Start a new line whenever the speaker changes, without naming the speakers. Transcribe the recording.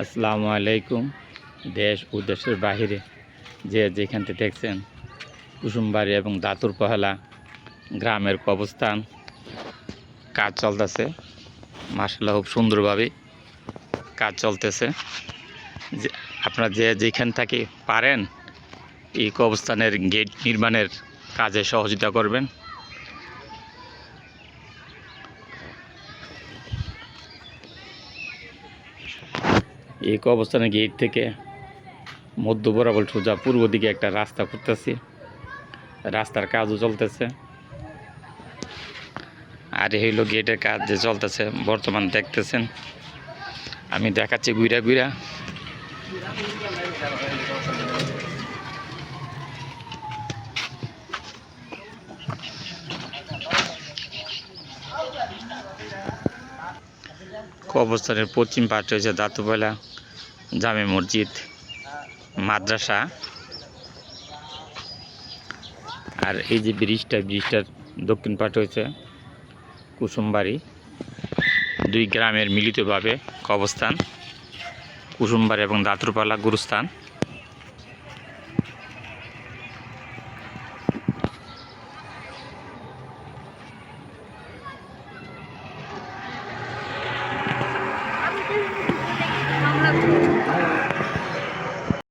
আসসালামু আলাইকুম, দেশ ও দেশের বাহিরে যে যেখানতে দেখছেন, কুসুমবাড়ি এবং দাতুর পহেলা গ্রামের অবস্থান কাজ চলতেছে মার্শাল্লাহ খুব সুন্দরভাবে কাজ চলতেছে। যে আপনারা যে যেখান থেকে পারেন এই কবস্থানের গেট নির্মাণের কাজে সহযোগিতা করবেন। এই অবস্থানের গেট থেকে মধ্য বরাবর সোজা পূর্ব দিকে একটা রাস্তা করতেছি রাস্তার কাজও চলতেছে। আর এই হইল গেটের কাজ যে চলতেছে, বর্তমান দেখতেছেন। আমি দেখাচ্ছি গুইরা গুইরা অবস্থানের পশ্চিম পাশে রয়েছে দাতুবেলা জামে মসজিদ, মাদ্রাসা। আর এই যে ব্রিজটা, ব্রিজটার দক্ষিণ পাট হয়েছে কুসুমবাড়ি। দুই গ্রামের মিলিতভাবে অবস্থান কুসুমবাড়ি এবং দাতুরপালা গুরুস্থান।